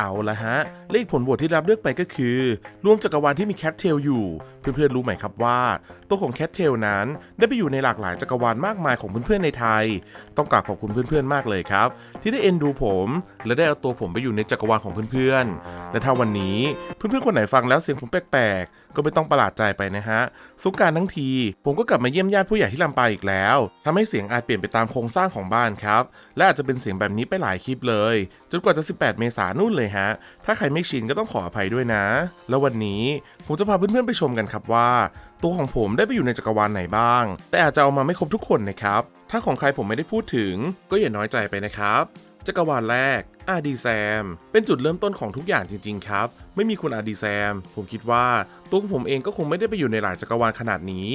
เอาละฮะและอีกผลโหวตที่รับเลือกไปก็คือ รวมจักรวาลที่มีแคทเทลอยู่ เพื่อนๆรู้ไหมครับว่า ตัวของแคทเทลนั้นได้ไปอยู่ในหลากหลายจักรวาลมากมายของเพื่อนๆในไทย ต้องกราบขอบคุณเพื่อนๆมากเลยครับ ที่ได้เอ็นดูผม และได้เอาตัวผมไปอยู่ในจักรวาลของเพื่อนๆ และถ้าวันนี้เพื่อนๆคนไหนฟังแล้วเสียงผมแปลกๆ ก็ไม่ต้องประหลาดใจไปนะฮะสงการทั้งที ผมก็กลับมาเยี่ยมญาติผู้ใหญ่ที่ลำปางอีกแล้วทำให้เสียงอาจเปลี่ยนไปตามโครงสร้างของบ้านครับ และอาจจะเป็นเสียงแบบนี้ไปหลายคลิปเลย จนกว่าจะ 18 เมษายนนู่นเลยฮะ ถ้าใครไม่ชินก็ต้องขออภัยด้วยนะ แล้ววันนี้ผมจะพาเพื่อนๆไปชมกันครับว่า ตัวของผมได้ไปอยู่ในจักรวาลไหนบ้าง แต่อาจจะเอามาไม่ครบทุกคนนะครับ ถ้าของใครผมไม่ได้พูดถึง ก็อย่าน้อยใจไปนะครับ จักรวาลแรกอาดีแซม เป็นจุดเริ่มต้นของทุกอย่างจริง ๆ ครับ ไม่มีคุณอาดีแซม ผมคิดว่าตัวผมเองก็คงไม่ได้ไปอยู่ในหลายจักรวาลขนาดนี้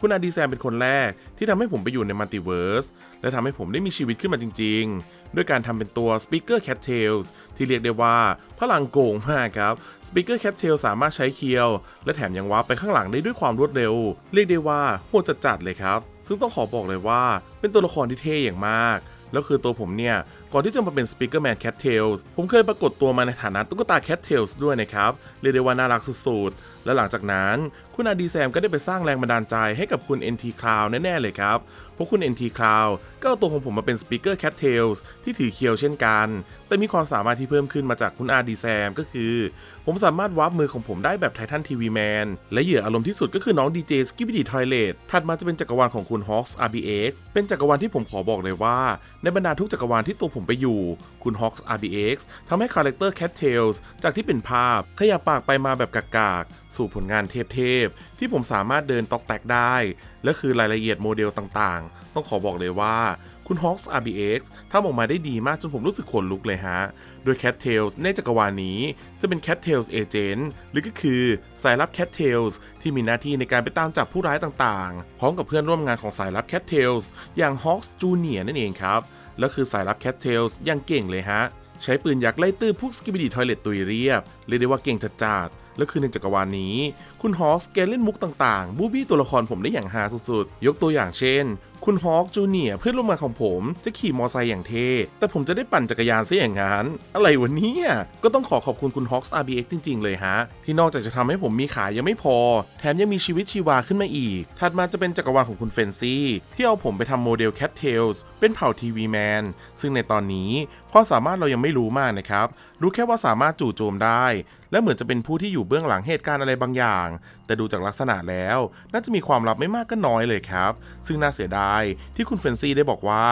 คุณอาดีแซมเป็นคนแรกที่ทำให้ผมไปอยู่ในมัลติเวิร์สและทำให้ผมได้มีชีวิตขึ้นมาจริง ๆ ด้วยการทำเป็นตัว Speaker Cat Tails ที่เรียกได้ว่าพลังโกงมากครับ Speaker Cat Tails สามารถใช้เคียว และแถมยังวาร์ปไปข้างหลังได้ด้วยความรวดเร็ว เรียกได้ว่าโหดจัดๆเลยครับ ซึ่งต้องขอบอกเลยว่า เป็นตัวละครที่เท่อย่างมากแล้วคือตัวผมเนี่ย ก่อนที่จะมาเป็น Speaker Man Cat Tails ผมเคยปรากฏตัวมาในฐานะตุ๊กตา Cat Tails ด้วยนะครับ เรียกได้ว่าน่ารักสุดๆ และหลังจากนั้นคุณอาดีแซมก็ได้ไปสร้างแรงบันดาลใจให้กับคุณ NT Cloud แน่ๆเลยครับ เพราะคุณ NT Cloud ก็เอาตัวของผมมาเป็น Speaker Cat Tails ที่ถือเคียวเช่นกัน แต่มีความสามารถที่เพิ่มขึ้นมาจากคุณอาดีแซมก็คือ ผมสามารถวาร์ปมือของผมได้แบบไททันทีวีแมนและเหยื่ออารมณ์ที่สุดก็คือน้องดีเจสกิบิดีทอยเลตถัดมาจะเป็นจักรวาลของคุณ Hawks RBX เป็นจักรวาลที่ผมขอบอกเลยว่า ในบรรดาทุกจักรวาลที่ตัวผมไปอยู่ คุณ Hawks RBX ทำให้คาแรคเตอร์ Cat Tails จากที่เป็นภาพ ขยับปากไปมาแบบกากๆ สู่ผลงานเทพๆ ที่ผมสามารถเดินตอกแตกได้ และคือรายละเอียดโมเดลต่างๆ ต้องขอบอกเลยว่าคุณ Hawks RBX ทำออกมาได้ดีมากจนผมรู้สึกขนลุกเลยฮะ โดย Cat Tails ในจักรวาลนี้จะเป็น Cat Tails Agent หรือก็คือสายลับ Cat Tails ที่มีหน้าที่ในการไปตามจับผู้ร้ายต่างๆ พร้อมกับเพื่อนร่วมงานของสายลับ Cat Tails อย่าง Hawks Junior นั่นเองครับ แล้วคือสายลับแคทเทลส์ยังเก่งเลยฮะ ใช้ปืนยักษ์ไล่ตื้อพวกสกิบิดีทอยเลตตุยเรียบ เรียกได้ว่าเก่งจัดๆแล้วคือในจักรวาลนี้ คุณฮอสแกเล่นมุกต่างๆ บูบี้ตัวละครผมได้อย่างฮาสุดๆ ยกตัวอย่างเช่น คุณฮอ k จูเนียเพื่อนร่วมงานของผมจะขี่มอไซค์อย่างเท่แต่ผมจะได้ปั่นจักรยานซะอย่างนั้น อะไรวะเนี่ยก็ต้องขอขอบคุณคุณ Hawks RBX จริง ๆ เลยฮะ ที่นอกจากจะทำให้ผมมีขายังไม่พอ แถมยังมีชีวิตชีวาขึ้นมาอีก ถัดมาจะเป็นจักรวาลของคุณเฟนซี่ ที่เอาผมไปทำโมเดล Cat Tails เป็นเผ่าทีวีแมนซึ่งในตอนนี้ความสามารถเรายังไม่รู้มากนะครับ รู้แค่ว่าสามารถจู่โจมได้และเหมือนจะเป็นผู้ที่อยู่เบื้องหลังเหตุการณ์อะไรบางอย่าง แต่ดูจากลักษณะแล้ว น่าจะมีความลับไม่มากก็น้อยเลยครับ ซึ่งน่าเสียดายที่คุณเฟนซี่ได้บอกว่า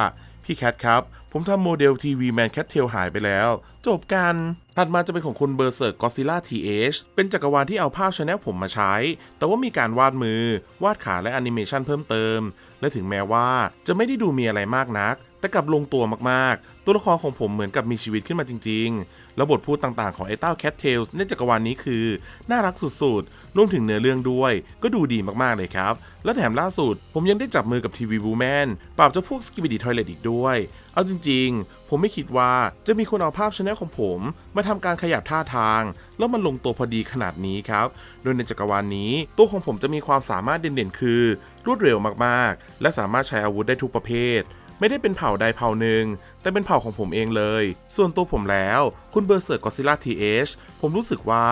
พี่แคทครับ ผมทำโมเดลทีวีแมนแคทเทลหายไปแล้ว จบกันถัดมาจะเป็นของคุณเบอร์เซิร์กกอซิล่าทีเอชเป็นจักรวาลที่เอาภาพชาแนลผมมาใช้ แต่ว่ามีการวาดมือ วาดขาและแอนิเมชันเพิ่มเติม และถึงแม้ว่าจะไม่ได้ดูมีอะไรมากนัก แต่กลับลงตัวมากๆ ตัวละครของผมเหมือนกับมีชีวิตขึ้นมาจริงๆ แล้วบทพูดต่างๆ ของไอ้เต้าแคทเทลส์ในจักรวาลนี้คือ น่ารักสุดๆ รวมถึงเนื้อเรื่องด้วย ก็ดูดีมากๆเลยครับ และแถมล่าสุด ผมยังได้จับมือกับทีวีบูแมนปราบเจ้าพวกสกิบิดีทอยเลตอีกด้วย เอาจริงๆ ผมไม่คิดว่าจะมีคนเอาภาพชาแนลของผม มาทำการขยับท่าทาง แล้วมันลงตัวพอดีขนาดนี้ครับ โดยในจักรวาลนี้ ตัวของผมจะมีความสามารถเด่นๆ คือ รวดเร็วมากๆ และสามารถใช้อาวุธได้ทุกประเภท ไม่ได้เป็นเผ่าใดเผ่าหนึ่ง แต่เป็นเผ่าของผมเองเลย ส่วนตัวผมแล้ว คุณเบอร์เซิร์กอซิล่าทีเอชผมรู้สึกว่า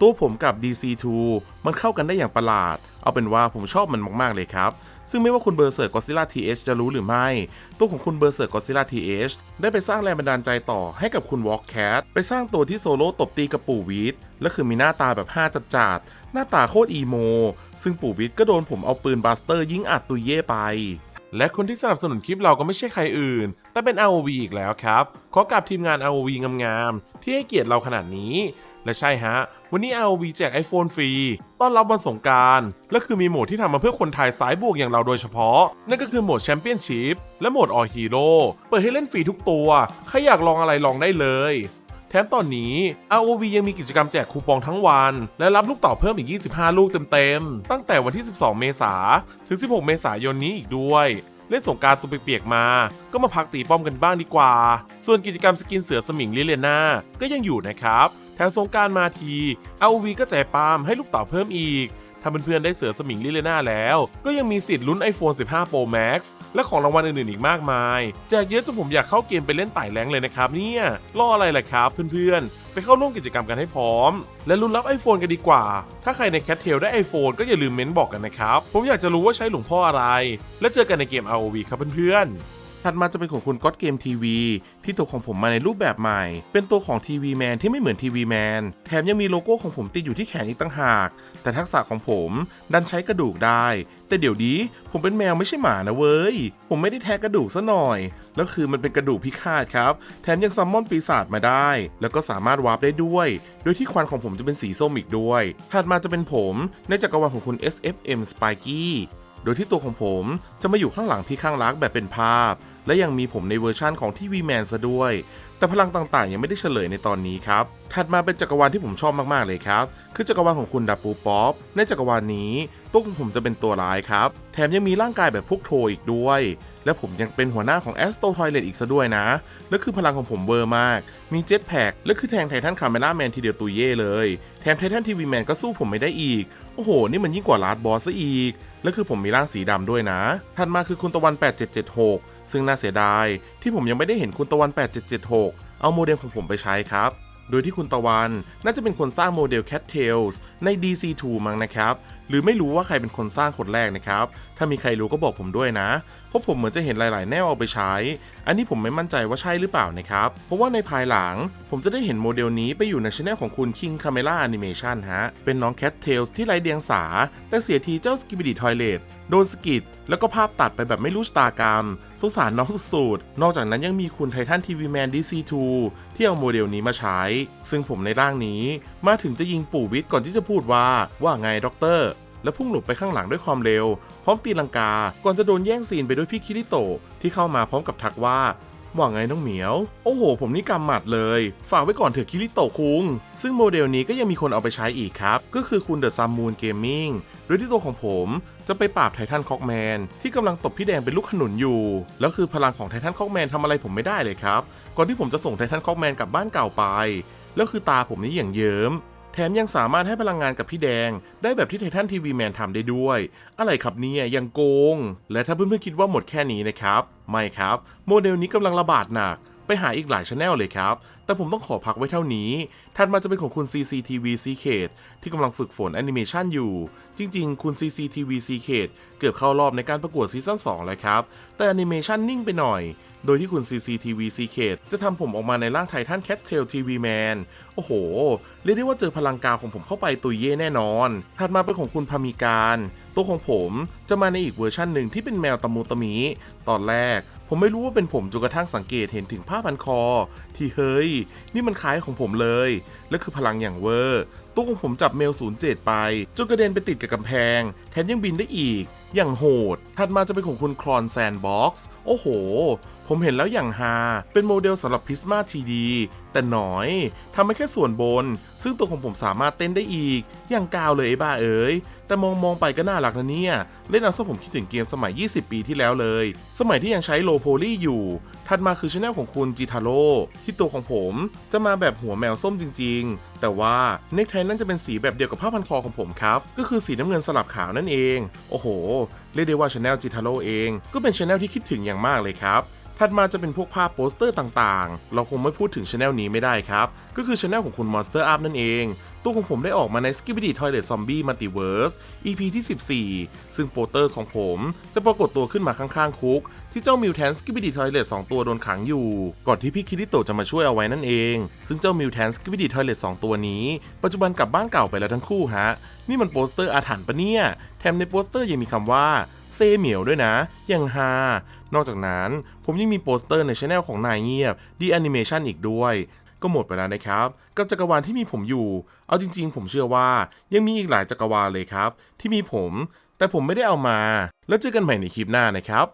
ตัวผมกับ DC2 มันเข้ากันได้อย่างประหลาด เอาเป็นว่าผมชอบมันมาก ๆ เลยครับ ซึ่งไม่ว่าคุณเบอร์เซิร์กอซิล่าทีเอชจะรู้หรือไม่ ตัวของคุณเบอร์เซิร์กอซิล่าทีเอชได้ไปสร้างแรงบันดาลใจต่อให้กับคุณวอล์กแคทไปสร้างตัวที่โซโล่ตบตีกับปู่วิทและคือมีหน้าตาแบบห้าจัดจัดหน้าตาโคตรอีโม ซึ่งปู่วิทก็โดนผมเอาปืนบาสเตอร์ยิงอัดตุยเย่ไป และคนที่สนับสนุนคลิปเราก็ไม่ใช่ใครอื่น แต่เป็น ROV อีกแล้วครับ ขอกับทีมงาน ROV งามๆ ที่ให้เกียรติเราขนาดนี้ และใช่ฮะ วันนี้ ROV แจก iPhone ฟรี ต้อนรับวันสงการ และคือมีโหมดที่ทำมาเพื่อคนไทยสายบวกอย่างเราโดยเฉพาะ นั่นก็คือโหมดแชมเปี้ยนชิพและโหมด All Hero เปิดให้เล่นฟรีทุกตัว ใครอยากลองอะไรลองได้เลย แถมตอนนี้ ROV ยังมีกิจกรรมแจกคูปองทั้งวัน และรับลูกเต่าเพิ่มอีก 25 ลูกเต็มๆ ตั้งแต่วันที่ 12 เมษาถึง 16 เมษายนนี้อีกด้วยเล่นสงการตัวเปียกๆมา ก็มาพักตีป้อมกันบ้างดีกว่า ส่วนกิจกรรมสกินเสือสมิงลิเลียนาก็ยังอยู่นะครับ แถมสงการมาที ROV ก็แจกปาล์มให้ลูกเต่าเพิ่มอีก ถ้าเพื่อนๆได้เสือสมิงลิเลน่าแล้ว ก็ยังมีสิทธิ์ลุ้น iPhone 15 Pro Max และของรางวัลอื่นๆอีกมากมายแจกเยอะจนผมอยากเข้าเกมไปเล่นไต่แรงเลยนะครับเนี่ยรออะไรล่ะครับเพื่อนๆ ไปเข้าร่วมกิจกรรมกันให้พร้อม และลุ้นรับ iPhone กันดีกว่า ถ้าใครในแคทเทลได้ iPhone ก็อย่าลืมเม้นบอกกันนะครับ ผมอยากจะรู้ว่าใช้หลวงพ่ออะไร และเจอกันในเกม ROV ครับเพื่อนๆ ถัดมาจะเป็นของคุณก็ d เกมทีวีที่ตัวของผมมาในรูปแบบใหม่ เป็นตัวของทีวีแมนที่ไม่เหมือนทีวีแมนแถมยังมีโลโก้ของผมติดอยู่ที่แขนอีกตั้งหาก แต่ทักษะของผมดันใช้กระดูกได้ แต่เดี๋ยวนี้ผมเป็นแมวไม่ใช่หมานะเว้ย ผมไม่ได้แทะกระดูกซะหน่อย แล้วคือมันเป็นกระดูกพิฆาตครับ แถมยังซัมมอนปีศาจมาได้ แล้วก็สามารถวาร์ปได้ด้วย โดยที่ควันของผมจะเป็นสีส้มอีกด้วย ถัดมาจะเป็นผมในจักรวาลของคุณ SFM Spiky โดยที่ตัวของผมจะมาอยู่ข้างหลังพี่ข้างรักแบบเป็นภาพ และยังมีผมในเวอร์ชั่นของทีวีแมนซะด้วย แต่พลังต่างๆ ยังไม่ได้เฉลยในตอนนี้ครับ ถัดมาเป็นจักรวาลที่ผมชอบมากๆเลยครับ คือจักรวาลของคุณดับปูป๊อป ในจักรวาลนี้ตัวของผมจะเป็นตัวร้ายครับ แถมยังมีร่างกายแบบพวกโทอีกด้วย และผมยังเป็นหัวหน้าของแอสโตทอยเลตอีกซะด้วยนะ และคือพลังของผมเวอร์มาก มีเจ็ตแพ็กและคือแทงไททันคาเมล่าแมนทีเดียวตุยเย่เลย แถมไททันทีวีแมนก็สู้ผมไม่ได้อีก โอ้โห นี่มันยิ่งกว่าลาดบอสซะอีก และคือผมมีร่างสีดำด้วยนะ ถัดมาคือคุณตะวัน 8776 ซึ่งน่าเสียดาย ที่ผมยังไม่ได้เห็นคุณตะวัน 8776 เอาโมเดลของผมไปใช้ครับโดยที่คุณตะวันน่าจะเป็นคนสร้างโมเดล Cat Tails ใน DC2 มั้งนะครับ หรือไม่รู้ว่าใครเป็นคนสร้างคนแรกนะครับ ถ้ามีใครรู้ก็บอกผมด้วยนะ เพราะผมเหมือนจะเห็นหลาย ๆ แนวเอาไปใช้ อันนี้ผมไม่มั่นใจว่าใช่หรือเปล่านะครับ เพราะว่าในภายหลัง ผมจะได้เห็นโมเดลนี้ไปอยู่ในช anel ของคุณ King Camera Animation ฮะ เป็นน้อง Cat Tails ที่ไร้เดียงสา แต่เสียทีเจ้า Skibidi Toilet โดนสกิดแล้วก็ภาพตัดไปแบบไม่รู้ชะตากรรม สงสารน้องสุดๆ นอกจากนั้นยังมีคุณไททันทีวีแมน DC2 ที่เอาโมเดลนี้มาใช้ ซึ่งผมในร่างนี้ มาถึงจะยิงปู่วิทย์ก่อนที่จะพูดว่า ว่าไงด็อกเตอร์ แล้วพุ่งหลบไปข้างหลังด้วยความเร็ว พร้อมตีลังกา ก่อนจะโดนแย่งซีนไปด้วยพี่คิริโตะที่เข้ามาพร้อมกับทักว่าว่าไงน้องเหมียว โอ้โห ผมนี่กำหมัดเลย ฝากไว้ก่อนเถอะคิริโตะคุง ซึ่งโมเดลนี้ก็ยังมีคนเอาไปใช้อีกครับ ก็คือคุณเดอะซัมมูนเกมมิ่งโดยที่ตัวของผมจะไปปราบไททันคอกแมน ที่กำลังตบพี่แดงเป็นลูกขนุนอยู่ แล้วคือพลังของไททันคอกแมนทำอะไรผมไม่ได้เลยครับ ก่อนที่ผมจะส่งไททันคอกแมนกลับบ้านเก่าไป แล้วคือตาผมนี่อย่างเยิ้ม ถมยังสามารถให้พลังงานกับพี่แดง ได้แบบที่ไททันทีวีแมนทำได้ด้วย อะไรครับเนี่ยยังโกง และถ้าเพื่อนๆคิดว่าหมดแค่นี้นะครับ ไม่ครับ โมเดลนี้กำลังระบาดหนัก ไปหาอีกหลายช anel เลยครับ แต่ผมต้องขอพักไว้เท่านี้ ถัดมาจะเป็นของคุณ CCTV c k ที่กำลังฝึกฝนแอนิเมชันอยู่ จริงๆ คุณ CCTV c k เกือบเข้ารอบในการประกวดซีซั่น2แล้วครับ แต่แอนิเมชันนิ่งไปหน่อย โดยที่คุณ CCTV c k จะทำผมออกมาในร่างไททันแคทเทลทีวีแมนโอ้โห เรียกได้ว่าเจอพลังกาวของผมเข้าไปตุยเย่แน่นอน ถัดมาเป็นของคุณพามีการ ตัวของผมจะมาในอีกเวอร์ชันหนึ่งที่เป็นแมวตะมูตะมี ตอนแรก ผมไม่รู้ว่าเป็นผมจนกระทั่งสังเกตเห็นถึงผ้าพันคอ ที่เฮ้ย นี่มันคล้ายของผมเลย และคือพลังอย่างเวอร์ ตัวของผมจับเมล 07 ไป จนกระเด็นไปติดกับกำแพง แถมยังบินได้อีก อย่างโหด ถัดมาจะเป็นของคุณครอนแซนบ็อกซ์ โอ้โห ผมเห็นแล้วอย่างฮา เป็นโมเดลสำหรับพิสมาทีดี แต่หน่อยทำมาแค่ส่วนบน ซึ่งตัวของผมสามารถเต้นได้อีก อย่างกาวเลยไอ้บ้าเอ๋ย แต่มองมองไปก็น่ารักนะเนี่ย เล่นเอาซะผมคิดถึงเกมสมัย 20 ปีที่แล้วเลย สมัยที่ยังใช้โลโพลี่อยู่ ถัดมาคือช anel ของคุณจิทาโร่ที่ตัวของผมจะมาแบบหัวแมวส้มจริง ๆ แต่ว่าเนคไทนั่นจะเป็นสีแบบเดียวกับผ้าพันคอของผมครับ ก็คือสีน้ำเงินสลับขาวนั่นเอง โอ้โห เรียกได้ว่าชาแนลจิทาโร่เอง ก็เป็นชาแนลที่คิดถึงอย่างมากเลยครับ ถัดมาจะเป็นพวกภาพโปสเตอร์ต่างๆ เราคงไม่พูดถึงช anel นี้ไม่ได้ครับ ก็คือช anel ของคุณ Monster Up นั่นเอง ตัวของผมได้ออกมาใน Skibidi Toilet Zombie Multiverse EP ที่ 14 ซึ่งโปสเตอร์ของผมจะปรากฏตัวขึ้นมาข้างๆคุก ที่เจ้ามิวแทนสกิบิดีทอยเลตสตัวโดนขังอยู่ ก่อนที่พี่คิริโตจะมาช่วยเอาไว้นั่นเอง ซึ่งเจ้ามิวแทนสกิบิดีทอยเลตสตัวนี้ ปัจจุบันกลับบ้านเก่าไปแล้วทั้งคู่ฮะ นี่มันโปสเตอร์อาถรรพ์ปะเนี่ย แถมในโปสเตอร์ยังมีคำว่า เซเหมียวด้วยนะยังฮานอกจากนั้นผมยังมีโปสเตอร์ในช anel ของนายเงียบดีแอนิเมชันอีกด้วยก็หมดไปแล้วนะครับ กับจักรวาลที่มีผมอยู่ เอาจริง ๆ ผมเชื่อว่ายังมีอีกหลายจักรวาลเลยครับ ที่มีผม แต่ผมไม่ได้เอามา แล้วเจอกันใหม่ในคลิปหน้านะครับ